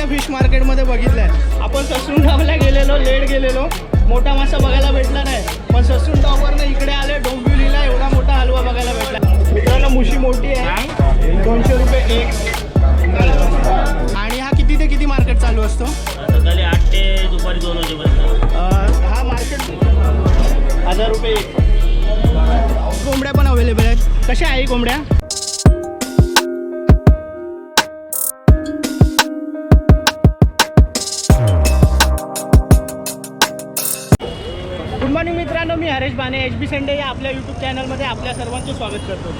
Taloja fish मार्केटमध्ये बघितलंय? आपण ससून गावला गेलेलो लेट गेलेलो. मोठा मासा बघायला भेटला नाही. पण ससून गाववरनं इकडे आले डोंबिवलीला एवढा मोठा हलवा बघायला भेटला. मित्रांनो मुशी मोठी आहे. दोनशे रुपये एक. आणि हा किती ते किती मार्केट चालू असतो? सकाळी आठ ते दुपारी दोन वाजेपर्यंत. हा मार्केट हजार रुपये कोंबड्या पण अवेलेबल आहेत. कशा आहे कोंबड्या? मी हरेश बाने एच बी संडे या आपल्या यूट्यूब चॅनलमध्ये आपल्या सर्वांचं स्वागत करतो.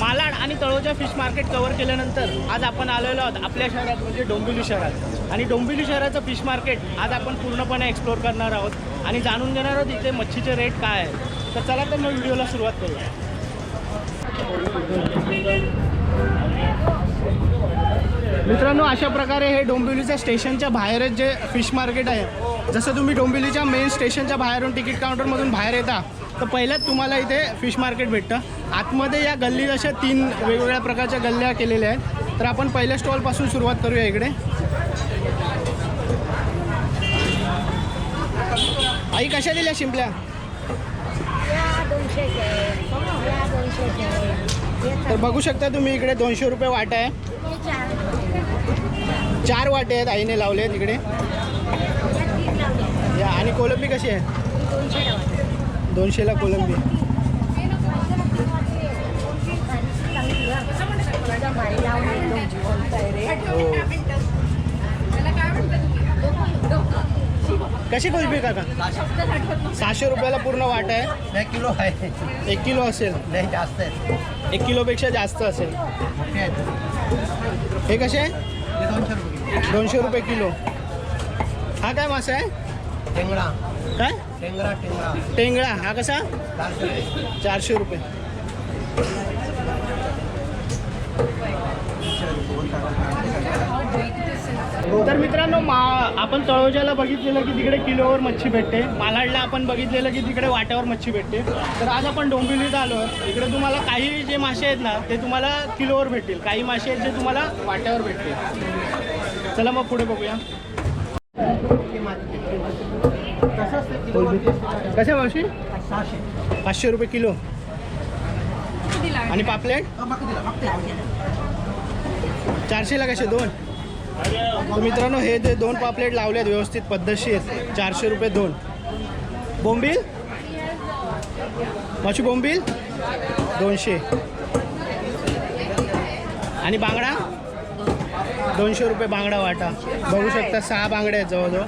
मालाड आणि तळोजा फिश मार्केट कव्हर केल्यानंतर आज आपण आलेलो आहोत आपल्या शहरात म्हणजे डोंबिवली शहरात. आणि डोंबिवली शहराचं फिश मार्केट आज आपण पूर्णपणे एक्सप्लोर करणार आहोत. आणि जाणून घेणार आहोत इथे मच्छीचे रेट काय आहे. तर चला तर मग व्हिडिओला सुरुवात करूया. मित्रांनो अशा प्रकारे हे डोंबिवलीच्या स्टेशनच्या बाहेरच जे फिश मार्केट आहे जसं तुम्ही डोंबिवलीच्या मेन स्टेशनच्या बाहेरून तिकीट काउंटरमधून बाहेर येता तर पहिल्याच तुम्हाला इथे फिश मार्केट भेटतं. आतमध्ये या गल्लीत अशा तीन वेगवेगळ्या प्रकारच्या गल्ल्या केलेल्या आहेत. तर आपण पहिल्या स्टॉलपासून सुरुवात करूया इकडे. आई कशा दिल्या शिंपल्या? तर बघू शकता तुम्ही इकडे दोनशे रुपये वाटा आहे. चार वाटे आहेत आईने लावले आहेत इकडे. या आणि कोलंबी कशी आहे? दोनशेला कोलंबी. हो. कशी कोलंबी काका? सहाशे रुपयाला पूर्ण वाटा आहे. नाही किलो आहे. एक किलो असेल. नाही जास्त आहे. एक किलोपेक्षा जास्त असेल. हे कसे दोनशे रुपये किलो. हा काय मासा आहे? टेंगडा. काय? टेंगडा टेंगडा. टेंगळा हा कसा? चारशे रुपये. तर मित्रांनो मा आपण तळोजाला बघितलेलं की तिकडे किलोवर मच्छी भेटते. मालाडला आपण बघितलेलं की तिकडे वाट्यावर मच्छी भेटते. तर आज आपण डोंबिवलीत आलो इकडे तुम्हाला काही जे मासे आहेत ना ते तुम्हाला किलोवर भेटतील. काही मासे आहेत जे तुम्हाला वाट्यावर भेटतील. चला मग पुढे बघूया. कशा मावशी? पाचशे रुपये किलो. आणि पापलेट? चारशेला कसे दोन? तर मित्रांनो हे जे दोन पापलेट लावले आहेत व्यवस्थित पद्धतशीर चारशे रुपये दोन. बोंबील? माशी बोंबील? दोनशे. आणि बांगडा? दोनशे रुपये बांगडा वाटा. बघू शकता सहा बांगड्या आहेत जवळजवळ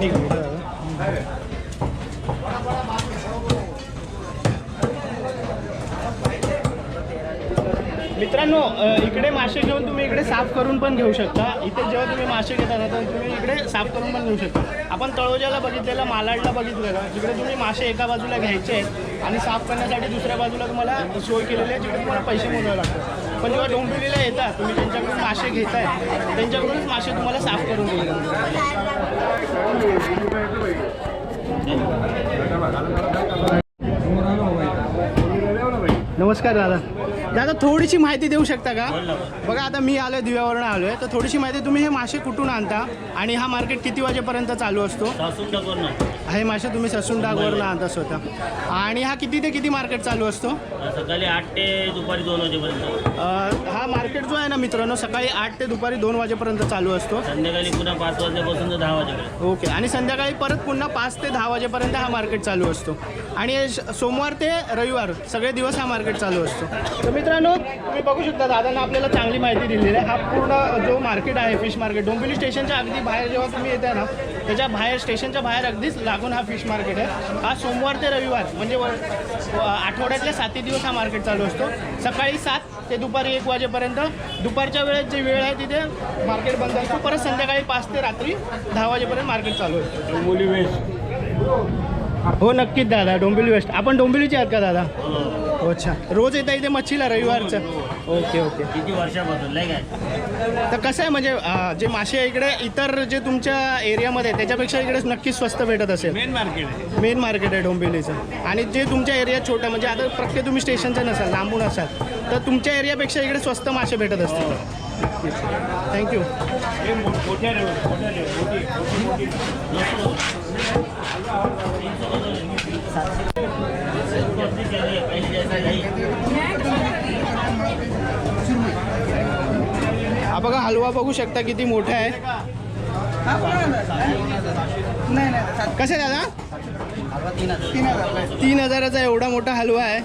ठीक आहे मित्रांनो अ, इकडे मासे घेऊन तुम्ही इकडे साफ करून पण घेऊ शकता. इथे जेव्हा तुम्ही मासे घेता ना तर तुम्ही इकडे साफ करून पण घेऊ शकता. आपण तळोजाला बघितलेलं मालाडला बघितलेलं. जिकडे तुम्ही मासे एका बाजूला घ्यायचे आहेत आणि साफ करण्यासाठी दुसऱ्या बाजूला तुम्हाला सोय केलेली आहे जिकडे तुम्हाला पैसे मोजावे लागतात. पण जेव्हा डोंबिवलीला येतात तुम्ही त्यांच्याकडून मासे घेताय त्यांच्याकडूनच मासे तुम्हाला साफ करून दिले नमस्कार दादा. दादा थोडीशी माहिती देऊ शकता का? बघा आता मी आलोय दिव्यावरून आलोय. तर थोडीशी माहिती तुम्ही हे मासे कुठून आणता? आणि हा मार्केट किती वाजेपर्यंत चालू असतो? हे मासे तुम्ही ससून डागवरून आणता स्वतः. आणि हा किती ते किती मार्केट चालू असतो? सकाळी आठ ते दुपारी दोन वाजेपर्यंत. हा मार्केट जो आहे ना मित्रांनो सकाळी आठ ते दुपारी दोन वाजेपर्यंत चालू असतो. संध्याकाळी पुन्हा पाच वाजल्यापासून तर दहा वाजेपर्यंत. ओके आणि संध्याकाळी परत पुन्हा पाच ते दहा वाजेपर्यंत हा मार्केट चालू असतो. आणि सोमवार ते रविवार सगळे दिवस हा मार्केट चालू असतो. तर मित्रांनो तुम्ही बघू शकता दादांना आपल्याला चांगली माहिती दिलेली आहे. हा पूर्ण जो मार्केट आहे फिश मार्केट डोंबिवली स्टेशनच्या अगदी बाहेर जेव्हा तुम्ही येता ना त्याच्या बाहेर स्टेशनच्या बाहेर अगदीच लागून हा फिश मार्केट आहे. हा सोमवार ते रविवार म्हणजे व- व- आठवड्यातले सातही दिवस हा मार्केट चालू असतो. सकाळी सात ते दुपारी एक वाजेपर्यंत. दुपारच्या वेळेत जी वेळ आहे तिथे मार्केट बंद असतो. परत संध्याकाळी पाच ते रात्री दहा वाजेपर्यंत मार्केट चालू असतं डोंबिवली वेस्ट. हो नक्कीच दादा डोंबिवली वेस्ट. आपण डोंबिवलीचे आहात का दादा? हो अच्छा. रोज येता इथे मच्छीला रविवारचं. Okay okay. किती वर्षापासून लय काय? तर कसं आहे म्हणजे अं, जे मासे इकडे इतर जे तुमच्या एरियामध्ये आहे, त्याच्यापेक्षा इकडे नक्कीच स्वस्त भेटत असेल. मेन मार्केट आहे. मेन मार्केट आहे डोंबिवलीचं. आणि जे तुमच्या एरियात छोटं म्हणजे आता प्रत्येक तुम्ही स्टेशनचं नसाल लांबून असाल तर तुमच्या एरियापेक्षा इकडे स्वस्त मासे भेटत असतील. थँक्यू हे मो- मोठ्या रेव- मोठ्या रेव- मोठी मोठी मोठी. हा बघा हलवा बघू शकता किती मोठा आहे. कसे दादा? तीन तीन हजाराचा एवढा मोठा हलवा आहे.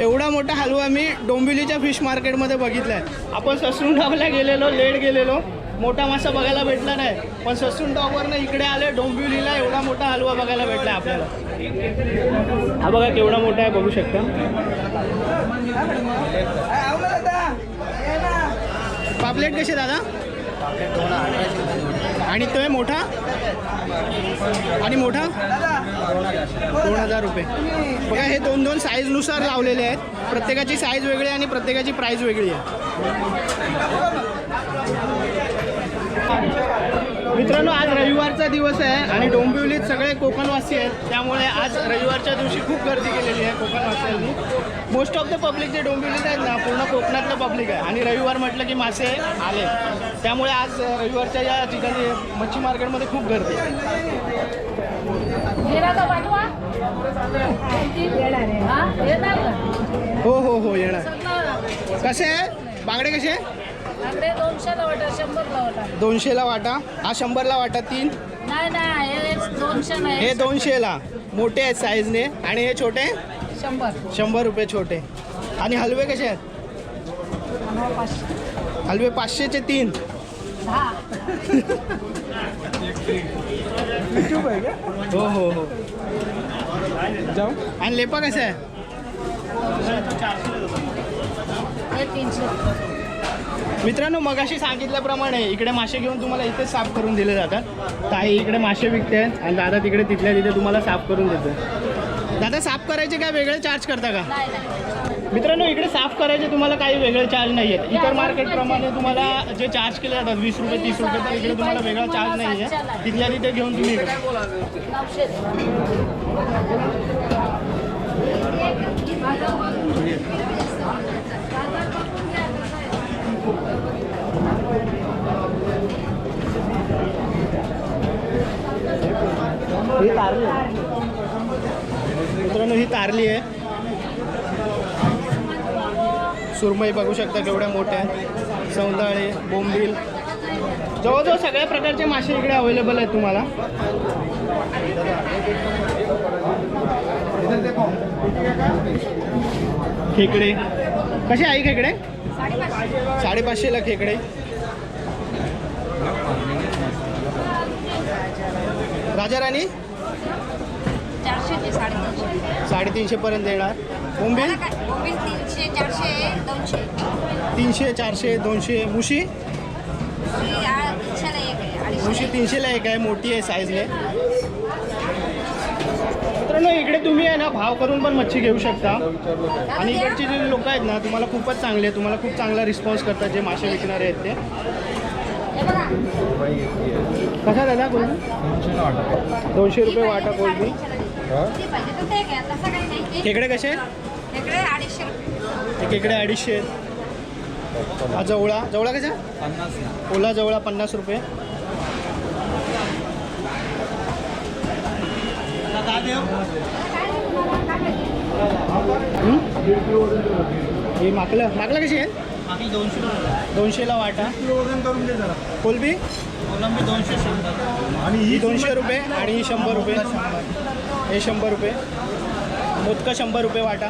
एवढा मोठा हलवा मी डोंबिवलीच्या फिश मार्केटमध्ये बघितला आहे आपण ससून गेलेलो लेट गेलेलो. मोठा मासा बघायला भेटला नाही. पण ससून डाववरनं इकडे आले डोंबिवलीला एवढा मोठा हलवा बघायला भेटला आपल्याला. हा बघा केवढा मोठा आहे बघू शकता. पापलेट कसे दादा? आणि तो आहे मोठा? आणि मोठा? दोन हजार रुपये. बघा हे दोन दोन साईजनुसार लावलेले आहेत. प्रत्येकाची साईज वेगळी आहे आणि प्रत्येकाची प्राईज वेगळी आहे. मित्रांनो आज रविवारचा दिवस आहे आणि डोंबिवलीत सगळे कोकणवासी आहेत. त्यामुळे आज रविवारच्या दिवशी खूप गर्दी केलेली आहे कोकणवासियांनी. मोस्ट ऑफ द पब्लिक जे डोंबिवलीत आहेत ना पूर्ण कोकणातलं पब्लिक आहे. आणि रविवार म्हटलं की मासे आले. त्यामुळे आज रविवारच्या या ठिकाणी मच्छी मार्केटमध्ये खूप गर्दी आहे. हो हो हो येणार. कसे आहे? बांगडे कसे? आहे दोनशेला वाटा शंभरला वाटा. दोनशेला वाटा. हा शंभरला वाटा तीन? नाही नाही हे दोनशे नाही हे दोनशेला. मोठे आहेत साईजने आणि हे छोटे? शंभर. शंभर रुपये छोटे. आणि हलवे कसे आहेत? पाचशे. हलवे पाचशेचे तीन. दहा हो हो हो. जाऊ. आणि लेपा कसे आहे? हे तीनशे. मित्रांनो मगाशी सांगितल्याप्रमाणे इकडे मासे घेऊन तुम्हाला इथे साफ करून दिले जातात. ताई इकडे मासे विकते आणि दादा तिकडे तिथल्या तिथे तुम्हाला साफ करून देतो. दादा साफ करायचे काय? वेगळे चार्ज करता का? मित्रांनो इकडे साफ करायचे तुम्हाला काही वेगळे चार्ज नाही आहेत इतर मार्केटप्रमाणे तुम्हाला जे चार्ज केले जातात वीस रुपये तीस रुपये तर इकडे तुम्हाला वेगळा चार्ज नाही. आहे तिथल्या तिथे घेऊन तुम्ही इकडे. ही तारली मित्रांनो ही तारली आहे. सुरमई बघू शकता केवढ्या मोठ्या सौंदाळे बोंबील. जवळजवळ सगळ्या प्रकारचे मासे इकडे अवेलेबल आहेत तुम्हाला. खेकडे. कसे आहे खेकडे? साडेपाचशेला खेकडे. राजा राणी साडेतीनशेपर्यंत येणार. मोबाईल तीनशे चारशे दोनशे. तीनशे चारशे दोनशे. मुशी? तीनशेला एक आहे मुशी तीनशेला एक आहे मोठी आहे साईजने मित्रांनो इकडे तुम्ही आहे ना भाव करून पण मच्छी घेऊ शकता. आणि इकडचे जे लोक आहेत ना तुम्हाला खूपच चांगले तुम्हाला खूप चांगला रिस्पॉन्स करतात जे मासे विकणारे आहेत ते. कसा दादा कोलबी दोनशे रुपये वाटा कोलबी खेकडे कसे? इकडे अडीचशे हे खेकडे अडीचशे. आहेत हा जवळा. जवळा कसा? ओला जवळा पन्नास रुपये. हं? हे माकलं. माकलं कशी आहे? बाकी दोनशे दोनशेला वाटा. कोलबी? कोलंबी दोनशे आणि ही दोनशे रुपये आणि ही शंभर रुपये. हे शंभर रुपये. मोदका शंभर रुपये वाटा.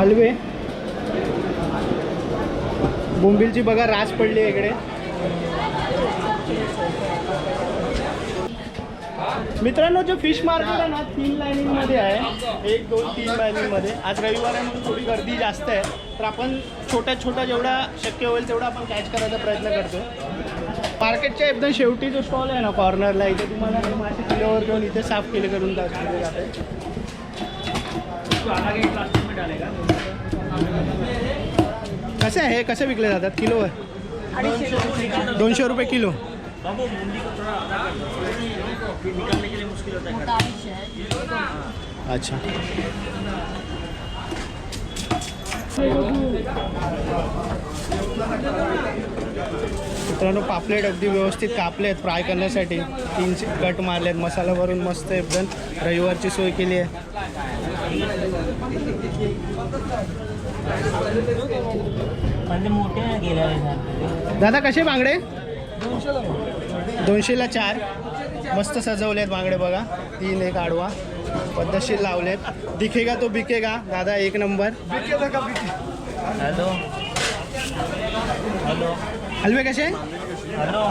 हलवे. बोंबिलची बघा रास पडली आहे इकडे. मित्रांनो जो फिश मार्केट आहे ना तीन लाईनिंगमध्ये आहे. एक दोन तीन लाईनिंगमध्ये आज रविवार आहे म्हणून थोडी गर्दी जास्त आहे. तर आपण छोट्या छोट्या जेवढा शक्य होईल तेवढा आपण कॅच करायचा प्रयत्न करतो मार्केटच्या एकदम शेवटी जो स्टॉल आहे ना कॉर्नरला इथे तुम्हाला मासे किलोवर घेऊन इथे साफ केले करून दाखवले जाते. कसं आहे? हे कसं विकले जातात? किलोवर? दोनशे रुपये किलो. अच्छा मुंडी को थोड़ा आधा कर दो फिर निकालने के लिए मुश्किल होता है अच्छा मित्रांनो पापलेट अगदी व्यवस्थित कापले आहेत फ्राय करण्यासाठी. तीन कट मारले आहेत मसाला भरून मस्त एकदम रविवारची सोय केली आहे. दादा कसे बांगडे? दोनशेला. चार. मस्त सजवले आहेत बांगडे बघा. तीन एक आडवा. पद्धतशीर लावलेत. दिखेगा तो बिकेगा. दादा एक नंबर. हॅलो. हॅलो. हलवे कसे? हॅलो.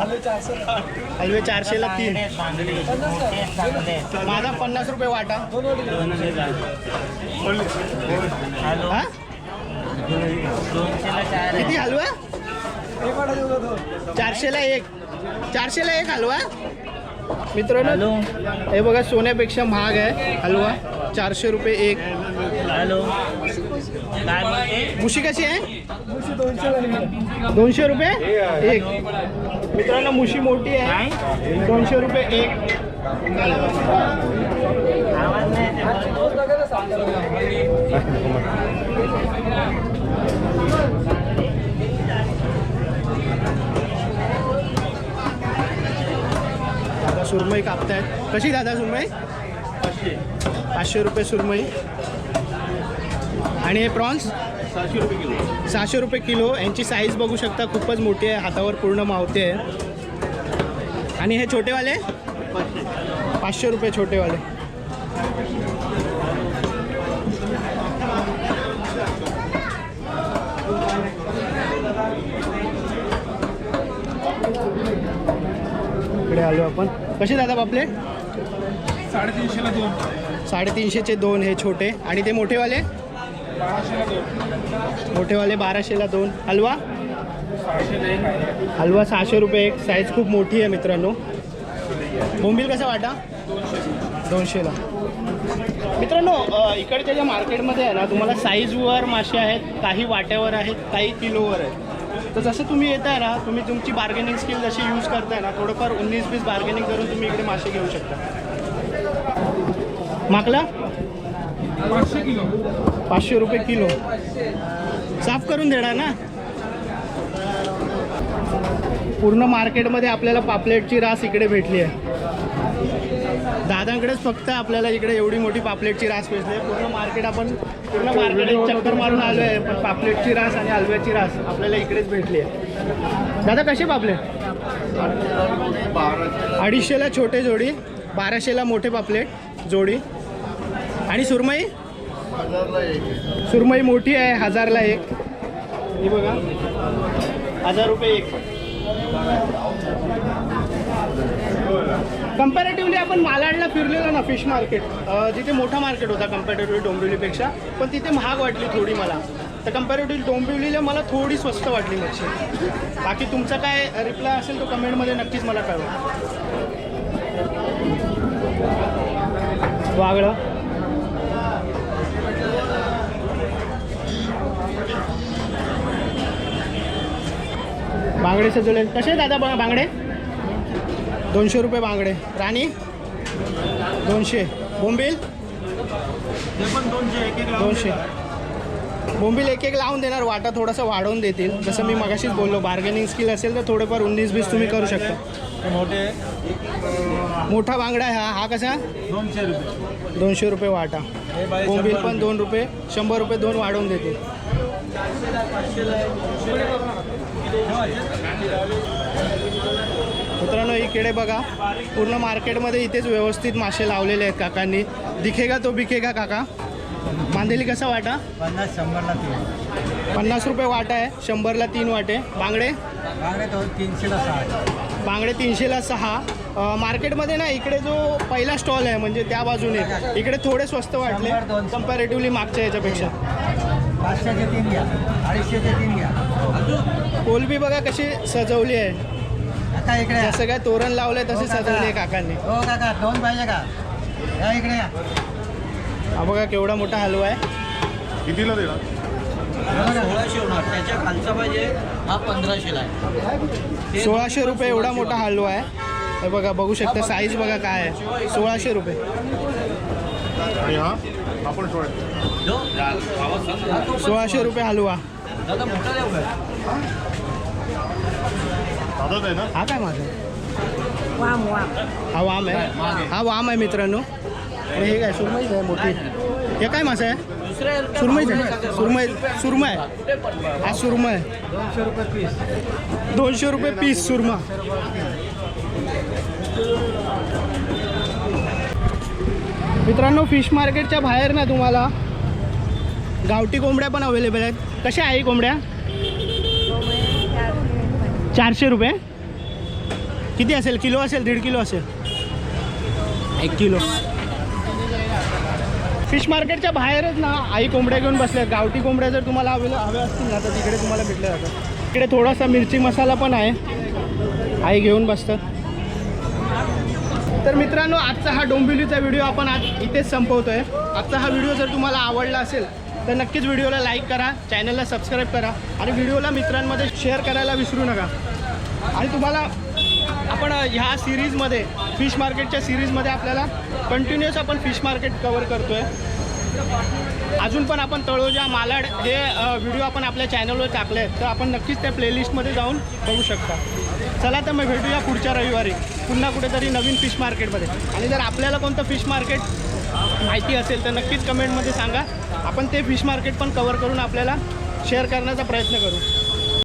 हलवे चारशेला तीन बांगडे मोठे चांगले माझा पन्नास रुपये वाटा. दोनशेला हॅलो हा? दोनशेला चार आहे किती हलवा चारशेला एक. चारशेला एक हलवा? मित्रांनो हॅलो. हे बघा सोन्यापेक्षा महाग आहे. हलवा चारशे रुपये एक. हॅलो. मुशी कशी आहे? दोनशे रुपये? एक. मित्रांनो मुशी मोठी आहे. दोनशे रुपये एक. आवाज़ सुरमई कापतायत. कशी दादा सुरमई? पाचशे. रुपये सुरमई. आणि हे प्रॉन्स? सहाशे रुपये किलो. सहाशे रुपये किलो. यांची साईज बघू शकता खूपच मोठी आहे. हातावर पूर्ण मावते आहे. आणि हे छोटेवाले? पाचशे रुपये छोटेवाले. आलो आपण. कसे दादा पापले साडेतीनशेला दोन. साडेतीनशेचे दोन हे छोटे. आणि ते मोठेवाले? मोठेवाले बाराशेला दोन. हलवा? हलवा सहाशे रुपये एक. साईज खूप मोठी आहे मित्रांनो. बोंबील कसा वाटा? दोनशेला. मित्रांनो इकडच्या ज्या मार्केटमध्ये आहे ना तुम्हाला साईजवर मासे आहेत काही वाट्यावर आहेत काही किलोवर आहेत. तर जसं तुम्ही येत आहे ना तुम्ही तुमची बार्गेनिंग स्किल जशी यूज करताय ना थोडंफार उन्नीस बीस बार्गेनिंग करून तुम्ही इकडे मासे घेऊ शकता. माकला? पाचशे किलो पाचशे रुपये किलो. साफ करून देणार ना? पूर्ण मार्केटमध्ये आपल्याला पापलेटची रास इकडे भेटली आहे. दादांकडेच फक्त आपल्याला इकडे एवढी मोठी पापलेटची रास भेटली आहे. पूर्ण मार्केट आपण पूर्ण मार्केट चक्कर मारून आलो आहे पण पापलेटची रास आणि हलव्याची रास आपल्याला इकडेच भेटली आहे. दादा कसे पापलेट? अडीचशेला छोटे जोडी बाराशेला मोठे पापलेट जोडी. आणि सुरमई? सुरमई मोठी आहे हजारला एक. ही बघा. हजार रुपये एक. कम्पॅरेटिव्हली आपण मालाडला फिरलेलो ना फिश मार्केट तिथे मोठा मार्केट होता कम्पॅरेटिव्हली डोंबिवलीपेक्षा पण तिथे महाग वाटली थोडी मला. तर कम्पॅरेटिव्हली डोंबिवलीला मला थोडी स्वस्त वाटली मच्छी. बाकी तुमचा काय रिप्लाय असेल तो कमेंटमध्ये नक्कीच मला कळवा. वागळं. बांगडे सजवले कसे दादा बांगडे? दोनशे रुपये बांगडे. राणी? दोनशे. बोंबील? दोनशे. बोंबील एक एक लावून देणार वाटा थोडासा वाढवून देतील. जसं मी मगाशीच बोललो बार्गेनिंग स्किल असेल तर थोडेफार उन्नीस बीस तुम्ही करू शकता. मोठा. बांगडा आहे हा. हा कसा? दोनशे रुपये. दोनशे रुपये वाटा. बोंबील पण दोन रुपये शंभर रुपये दोन वाढवून देतील. मित्रांनो इकडे बघा. पूर्ण मार्केटमध्ये इथेच व्यवस्थित मासे लावलेले आहेत काकांनी. दिखेगा तो बिकेगा काका? मांदेली कसा वाटा? पन्नास शंभरला तीन. पन्नास रुपये वाटा आहे. शंभरला तीन वाटे. बांगडे? बांगडे तो तीनशेला सहा. बांगडे तीनशेला सहा. मार्केटमध्ये ना इकडे जो पहिला स्टॉल आहे म्हणजे त्या बाजूने. इकडे थोडे स्वस्त वाटले. कम्पॅरेटिव्हली मागच्या याच्यापेक्षा. पाचशेचे तीन घ्या. अडीचशेचे तीन घ्या. कोलबी बघा कशी सजवली आहे. काका इकडे या. जसं काय तोरण लावलंय तसे हो, काका. सजवले काकांनी. हो काका दोन पाहिजे का? या इकडे या. हा बघा केवढा मोठा हलवा आहे. कितीला देणार? सोळाशे होणार. त्याच्या खालचा पाहिजे हा पंधराशेला आहे. सोळाशे रुपये एवढा मोठा हलवा आहे. हे बघा बघू शकता साईज बघा काय आहे. सोळाशे रुपये. आणि हा? आपण सोळा. जो? हा तो पण सोळाशे रुपये हलवा. दादा मोठा देऊ काय आहे ना? हा काय माझा? हा वाम आहे? हा वाम आहे मित्रांनो. आणि हे काय सुरमईच आहे मोठी? हे काय मासा आहे? सुरमईच आहे? सुरमई सुरमई हा सुरमई दोनशे रुपये पीस दोनशे रुपये पीस सुरमा. मित्रांनो फिश मार्केटच्या बाहेर ना तुम्हाला. गावठी कोंबड्या पण अवेलेबल आहेत. कशा आहे ही कोंबड्या? चारशे रुपये. किती असेल? किलो असेल? दीड किलो असेल? एक किलो. फिश मार्केटच्या बाहेरच ना आई कोंबड्या घेऊन बसल्या. गावठी कोंबड्या जर तुम्हाला हवे हव्या असतील ना तर तिकडे तुम्हाला भेटल्या जातात. इकडे थोडासा मिरची मसाला पण आहे. आई घेऊन बसतात तर मित्रांनो आजचा हा डोंबिवलीचा व्हिडिओ आपण आज इथेच संपवतोय. आजचा हा व्हिडिओ जर तुम्हाला आवडला असेल तर नक्कीच व्हिडिओला लाईक करा चॅनलला सबस्क्राईब करा आणि व्हिडिओला मित्रांमध्ये शेअर करायला विसरू नका. आणि तुम्हाला आपण ह्या सिरीजमध्ये फिश मार्केटच्या सिरीजमध्ये आपल्याला कंटिन्युअस आपण फिश मार्केट कवर करतो आहे अजून पण आपण तळोजा मालाड हे व्हिडिओ आपण आपल्या चॅनलवर टाकले आहेत. तर आपण नक्कीच त्या प्लेलिस्टमध्ये जाऊन बघू शकता. चला तर मग भेटूया पुढच्या रविवारी पुन्हा कुठेतरी नवीन फिश मार्केटमध्ये. आणि जर आपल्याला कोणतं फिश मार्केट माहिती असेल तर नक्कीच कमेंटमध्ये सांगा. आपण ते फिश मार्केट पण कवर करून आपल्याला शेअर करण्याचा प्रयत्न करू.